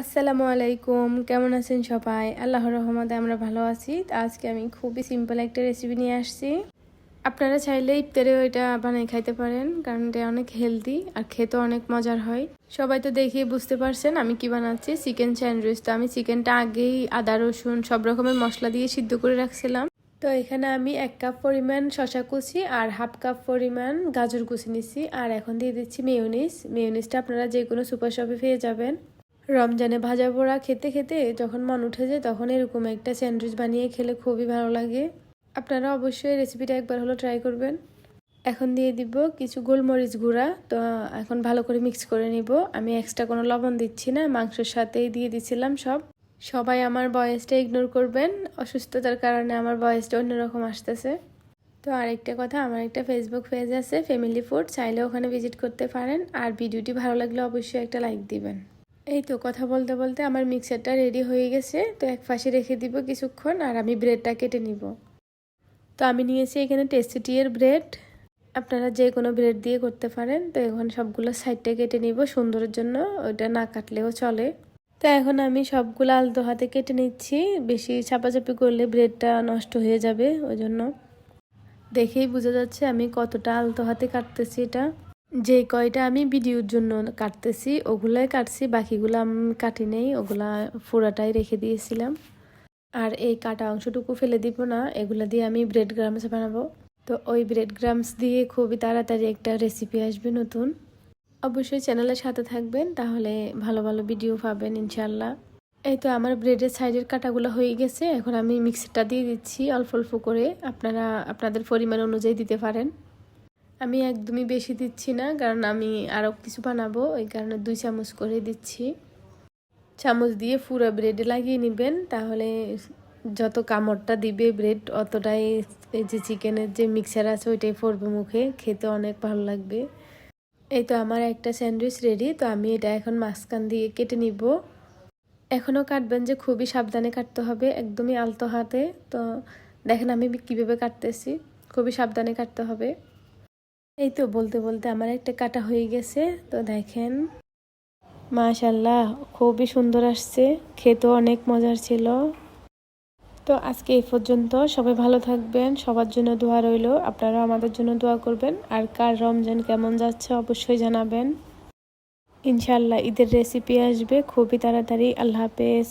আসসালামু আলাইকুম, কেমন আছেন সবাই? আল্লাহর রহমতে আমরা ভালো আছি। আজকে আমি খুবই সিম্পল একটা রেসিপি নিয়ে আসছি। আপনারা চাইলে ইফতারেও এটা বানিয়ে খাইতে পারেন, কারণ এটা অনেক হেলদি আর খেতে অনেক মজার হয়। সবাই তো দেখেই বুঝতে পারছেন আমি কি বানাচ্ছি চিকেন স্যান্ডউইচ তো আমি চিকেনটা আগেই আদা, রসুন সব রকমের মশলা দিয়ে সিদ্ধ করে রাখছিলাম। তো এখানে আমি এক কাপ পরিমাণ শশা কুচি আর হাফ কাপ পরিমাণ গাজর কুচি নিচ্ছি। আর এখন দিয়ে দিচ্ছি মেয়োনিস মেয়োনিসটা আপনারা যে কোনো সুপার শপে পেয়ে যাবেন। রমজানে ভাজা পোড়া খেতে খেতে যখন মন উঠে যায় তখন এরকম একটা স্যান্ডউইচ বানিয়ে খেলে খুবই ভালো লাগে। আপনারা অবশ্যই রেসিপিটা একবার হলো ট্রাই করবেন। এখন দিয়ে দিব কিছু গোলমরিচ গুঁড়া। তো, এখন ভালো করে মিক্স করে নিব। আমি এক্সট্রা কোনো লবণ দিচ্ছি না, মাংসের সাথেই দিয়ে দিছিলাম সব। সবাই আমার বয়েসটা ইগনোর করবেন। অসুস্থতার কারণে আমার বয়েসটা অন্যরকম আসতেছে। তো, আরেকটা কথা, আমার একটা ফেসবুক পেজ আছে ফ্যামিলি ফুড চাইলে ওখানে ভিজিট করতে পারেন। আর ভিডিওটি ভালো লাগলে অবশ্যই একটা লাইক দিবেন। এই তো কথা বলতে বলতে আমার মিক্সারটা রেডি হয়ে গেছে, তো এক পাশে রেখে দিব কিছুক্ষণ আর আমি ব্রেডটা কেটে নিব। তো আমি নিয়েছি এখানে টেস্টিটিয়ের ব্রেড আপনারা যে কোনো ব্রেড দিয়ে করতে পারেন, তো এখন সবগুলো সাইডটা কেটে নিব সুন্দরের জন্য ওটা না কাটলেও চলে। তো এখন আমি সবগুলো আলতো হাতে কেটে নিচ্ছি, বেশি চাপাচাপি করলে ব্রেডটা নষ্ট হয়ে যাবে, ওই জন্য। দেখেই বোঝা যাচ্ছে আমি কতটা আলতো হাতে কাটতেছি এটা। যে কয়টা আমি ভিডিওর জন্য কাটতেছি, ওগুলাই কাটছি, বাকিগুলো আমি কাটি নেই, ওগুলা পুরাটাই রেখে দিয়েছিলাম। আর এই কাটা অংশটুকু ফেলে দিব না, এগুলো দিয়ে আমি ব্রেড গ্রামস বানাবো। তো ওই ব্রেড গ্রামস দিয়ে খুবই তাড়াতাড়ি একটা রেসিপি আসবে নতুন। অবশ্যই চ্যানেলের সাথে থাকবেন, তাহলে ভালো ভালো ভিডিও পাবেন ইনশাল্লাহ এই তো আমার ব্রেডের সাইডের কাটাগুলো হয়ে গেছে, এখন আমি মিক্সারটা দিয়ে দিচ্ছি অল্প অল্প করে। আপনারা, আপনাদের পরিমাণ অনুযায়ী দিতে পারেন। আমি একদমই বেশি দিচ্ছি না, কারণ আমি আরও কিছু বানাবো, ওই কারণে দুই চামচ করে দিচ্ছি। চামচ দিয়ে পুরো ব্রেডে লাগিয়ে নেবেন, তাহলে যত কামড়টা দিবে ব্রেড অতটাই এই যে চিকেনের যে মিক্সার আছে, ওইটাই পড়বে মুখে, খেতে অনেক ভালো লাগবে। এই তো আমার একটা স্যান্ডউইচ রেডি তো আমি এটা এখন মাঝখান দিয়ে কেটে নিব। এখনও কাটবেন যে খুবই সাবধানে কাটতে হবে, একদমই আলতো হাতে। তো দেখেন আমি কীভাবে কাটতেছি, খুবই সাবধানে কাটতে হবে। এই তো বলতে বলতে আমার একটা কাটা হয়ে গেছে। তো দেখেন মাশাল্লাহ খুবই সুন্দর আসছে। খেতেও অনেক মজার ছিল। তো আজকে এই পর্যন্ত। সবাই ভালো থাকবেন, সবার জন্য দোয়া রইল। আপনারা আমাদের জন্য দোয়া করবেন। আর কার রমজান কেমন যাচ্ছে অবশ্যই জানাবেন। ইনশাল্লাহ ঈদের রেসিপি আসবে। খুবই তাড়াতাড়ি। আল্লাহ হাফেজ।